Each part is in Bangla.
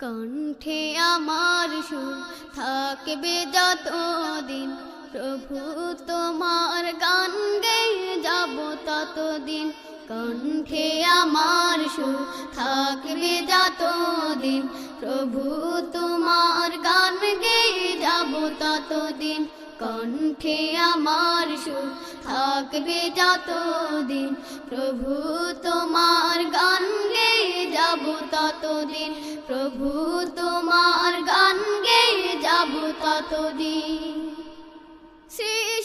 কণ্ঠে আমার সুর থাকবে যতদিন, প্রভু তোমার গান গেয়ে যাব ততদিন। কণ্ঠে আমার সুর থাকবে যতদিন, প্রভু তোমার গান গেয়ে যাব ততদিন। কণ্ঠে আমার সুর থাকবে যতদিন। প্রভু, তোমার গান গেয়ে যাব ততদিন। প্রভু, তোমার গান গেয়ে যাব ততদিন। সৃষ্টি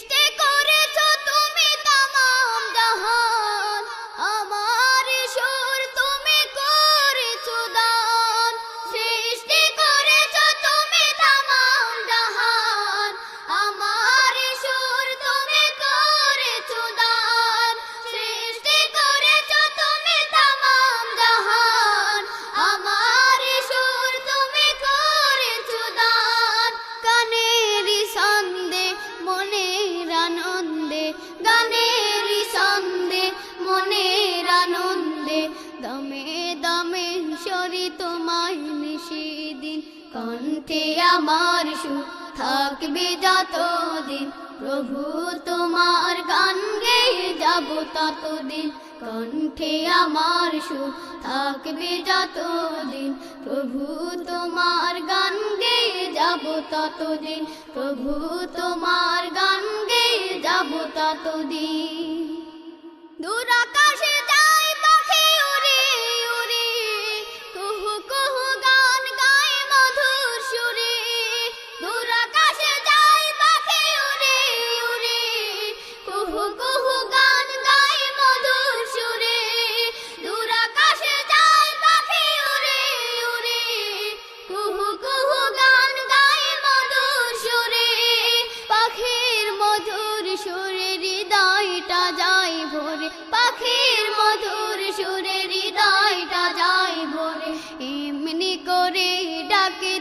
কণ্ঠে আমার সুর থাকবে যতদিন, প্রভু তোমার গান গেয়ে যাব ততদিন। কণ্ঠে আমার সুর থাকবে যতদিন, প্রভু তোমার গান গেয়ে যাব ততদিন। প্রভু তোমার গান গেয়ে যাব ততদিন। দূর আকাশে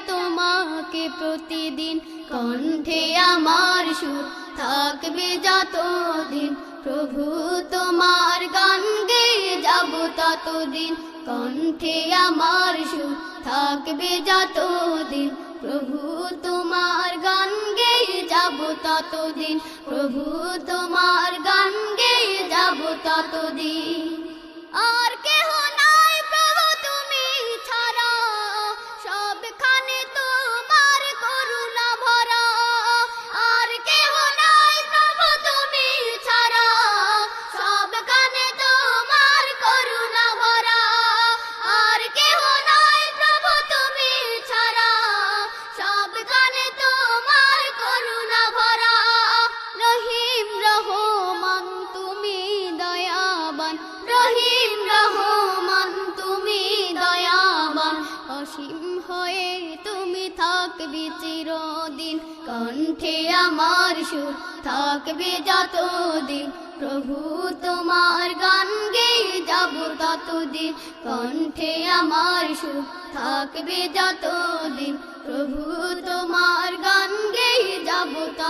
তোমাকে প্রতিদিন কণ্ঠে আমার সুর থাকবে যতদিন। প্রভু, তোমার গান গেয়ে যাব ততদিন। কণ্ঠে আমার সুর থাকবে যতদিন। প্রভু, তোমার গান গেয়ে যাব ততদিন। প্রভু, তোমার গান রহিম রহমান, তুমি দয়াবান। অসীম হয়ে তুমি থাকবে চিরদিন। কণ্ঠে আমার সুর থাকবে যতদিন। প্রভু, তোমার গান গেয়ে যাব ততদিন। কণ্ঠে আমার সুর থাকবে যতদিন। প্রভু, তোমার গান গেয়ে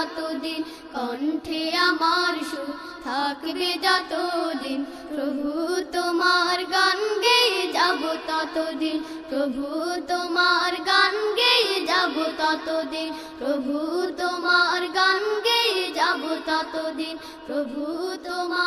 যাব ততদিন কণ্ঠে আমার সু থাকবে যতদিন প্রভু তোমার গান গেয়ে যাব ততদিন, প্রভু তোমার গান গেয়ে যাব ততদিন, প্রভু তোমার গান গেয়ে যাব ততদিন, প্রভু তোমার